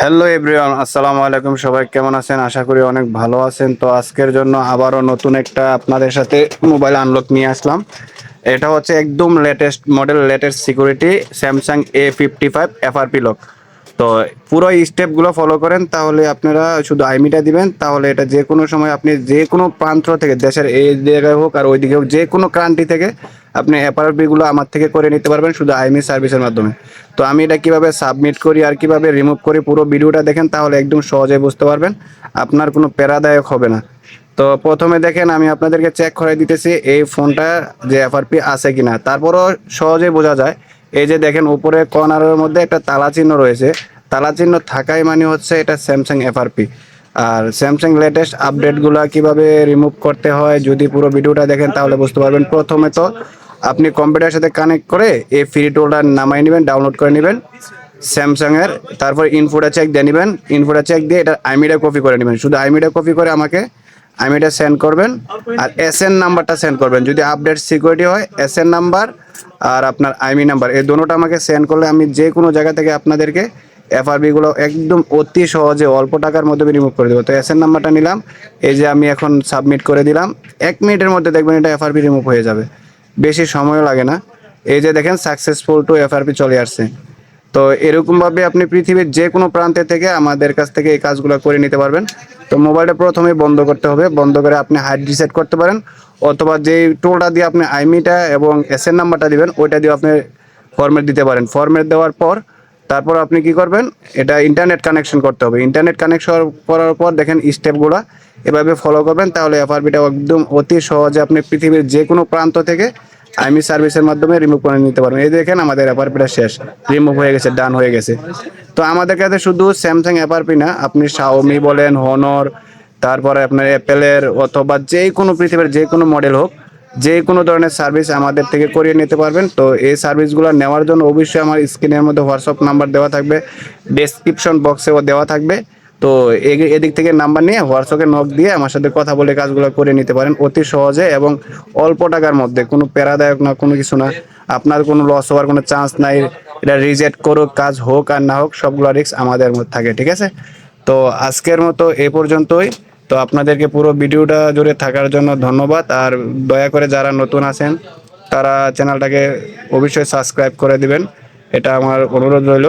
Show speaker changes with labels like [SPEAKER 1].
[SPEAKER 1] Hello everyone আসসালামু আলাইকুম, সবাই কেমন আছেন? আশা করি অনেক ভালো আছেন। তো আজকের জন্য আবারও নতুন একটা আপনাদের সাথে মোবাইল আনলক নিয়ে আসলাম। এটা হচ্ছে একদম latest model latest security Samsung A fifty five FRP lock তো পুরো স্টেপগুলো ফলো করেন, তাহলে আপনারা শুধু আইমিটা দিবেন। তাহলে এটা যে কোনো সময় আপনি যে কোনো প্রান্ত থেকে, দেশের এই জায়গায় হোক আর ওই দিকে হোক যে কোনো ক্রান্তি থেকে আপনি এফআরপিগুলো আমার থেকে করে নিতে পারবেন শুধু আইমি সার্ভিসের মাধ্যমে। তো আমি এটা কীভাবে সাবমিট করি আর কীভাবে রিমুভ করি পুরো ভিডিওটা দেখেন তাহলে একদম সহজে বুঝতে পারবেন, আপনার কোনো প্যারাদায়ক হবে না। তো প্রথমে দেখেন আমি আপনাদেরকে চেক করে দিতেছি এই ফোনটা যে এফআরপি আছে কিনা। তারপরও সহজে বোঝা যায়, এই যে দেখেন উপরে কর্নারের মধ্যে একটা তালা চিহ্ন রয়েছে। তালা চিহ্ন থাকাই মানে হচ্ছে এটা স্যামসাং এফআরপি আর স্যামসাং লেটেস্ট আপডেটগুলো কীভাবে রিমুভ করতে হয়, যদি পুরো ভিডিওটা দেখেন তাহলে বুঝতে পারবেন। প্রথমে তো আপনি কম্পিউটারের সাথে কানেক্ট করে এই ফ্রি টুলটা নামাই নেবেন ডাউনলোড করে নেবেন স্যামসাংয়ের তারপর ইনফোটা চেক দিয়ে নেবেন। ইনফোটা চেক দিয়ে এটা আইমিটা কপি করে নেবেন। শুধু আইমিটা কপি করে আমাকে আইমিটা সেন্ড করবেন আর এস এন নাম্বারটা সেন্ড করবেন। যদি আপডেট সিকিউরিটি হয় এস এন নাম্বার আর আপনার আইমি নাম্বার এই দুটোটা আমাকে সেন্ড করলে আমি যে কোনো জায়গা থেকে আপনাদেরকে এফআরবি গুলো একদম অতি সহজে অল্প টাকার মধ্যে রিমুভ করে দেবো। তো এস এন নাম্বারটা নিলাম। এই যে আমি এখন সাবমিট করে দিলাম। এক মিনিটের মধ্যে দেখবেন এটা এফআরবি রিমুভ হয়ে যাবে। বেশি সময়ও লাগে না। এই যে দেখেন সাকসেসফুল টু এফআরপি চলে আসছে। তো এরকমভাবে আপনি পৃথিবীর যে কোনো প্রান্তে থেকে আমাদের কাছ থেকে এই কাজগুলো করে নিতে পারবেন। তো মোবাইলটা প্রথমে বন্ধ করতে হবে। বন্ধ করে আপনি হাইট রিসেট করতে পারেন। অথবা যেই টোলটা দিয়ে আপনি আইমিটা এবং এস এর নাম্বারটা দিবেন, ওইটা দিয়ে আপনি ফর্মেট দিতে পারেন। ফর্মেট দেওয়ার পর তারপর আপনি কি করবেন? এটা ইন্টারনেট কানেকশন করতে হবে। ইন্টারনেট কানেকশন করার পর দেখেন স্টেপগুলো এভাবে ফলো করবেন, তাহলে এফআরবিটা একদম অতি সহজে আপনি পৃথিবীর যে কোনো প্রান্ত থেকে আইমি সার্ভিসের মাধ্যমে রিমুভ করে নিতে পারবেন। এই দেখেন আমাদের এফআরপিটা শেষ রিমুভ হয়ে গেছে ডান হয়ে গেছে। তো আমাদের কাছে শুধু স্যামসাং এফআরপি না, আপনি শাওমি বলেন হনর তারপরে আপনার অ্যাপেলের অথবা যে কোনো পৃথিবীর যে কোনো মডেল হোক যে কোনো ধরনের সার্ভিস আমাদের থেকে করিয়ে নিতে পারবেন। তো এই সার্ভিসগুলো নেওয়ার জন্য অবশ্যই আমার স্ক্রিনের মধ্যে হোয়াটসঅ্যাপ নাম্বার দেওয়া থাকবে ডেসক্রিপশন বক্সেও দেওয়া থাকবে। তো এদিক থেকে নাম্বার নিয়ে হোয়াটসঅ্যাপে নক দিয়ে আমার সাথে কথা বলে কাজগুলো করে নিতে পারেন অতি সহজে এবং অল্প টাকার মধ্যে, কোনো প্যারাদায়ক না, কোনো কিছু না। আপনার কোনো লস হওয়ার কোনো চান্স নাই, এটা রিজেক্ট করুক, কাজ হোক আর না হোক, সবগুলো রিস্ক আমাদের মধ্যে থাকে, ঠিক আছে? তো আজকের মতো এ পর্যন্তই। তো আপনাদেরকে পুরো ভিডিওটা জুড়ে থাকার জন্য ধন্যবাদ। আর দয়া করে যারা নতুন আছেন, তারা চ্যানেলটাকে অবশ্যই সাবস্ক্রাইব করে দিবেন। এটা আমার অনুরোধ রইল।